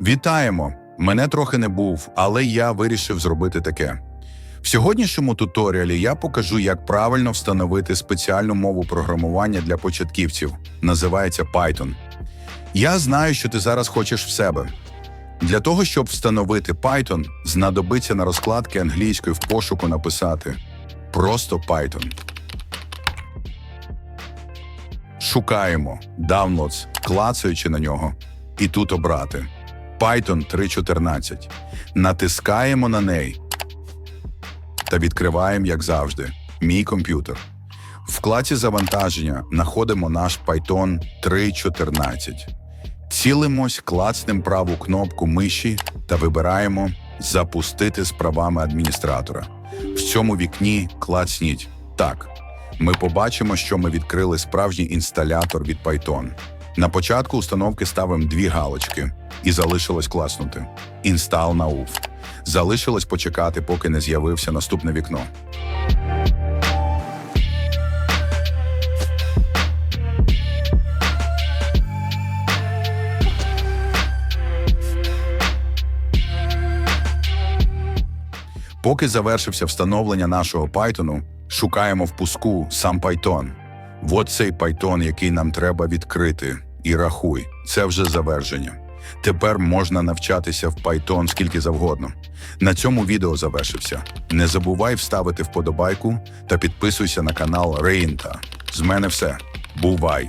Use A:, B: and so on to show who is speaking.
A: Вітаємо! Мене трохи не був, але я вирішив зробити таке. В сьогоднішньому туторіалі я покажу, як правильно встановити спеціальну мову програмування для початківців. Називається Python. Я знаю, що ти зараз хочеш в себе. Для того, щоб встановити Python, знадобиться на розкладки англійської в пошуку написати просто Python. Шукаємо Downloads, клацаючи на нього, і тут обрати Python 3.14. Натискаємо на неї та відкриваємо, як завжди, мій комп'ютер. В вкладці завантаження знаходимо наш Python 3.14. Цілимось, клацнем праву кнопку миші та вибираємо Запустити з правами адміністратора. В цьому вікні клацніть Так. Ми побачимо, що ми відкрили справжній інсталятор від Python. На початку установки ставимо дві галочки і залишилось класнути. Install now. Залишилось почекати, поки не з'явився наступне вікно. Поки завершився встановлення нашого Python, шукаємо в пуску сам Python. От цей Python, який нам треба відкрити. І рахуй, це вже завершення. Тепер можна навчатися в Python скільки завгодно. На цьому відео завершився. Не забувай вставити вподобайку та підписуйся на канал Рейнта. З мене все. Бувай!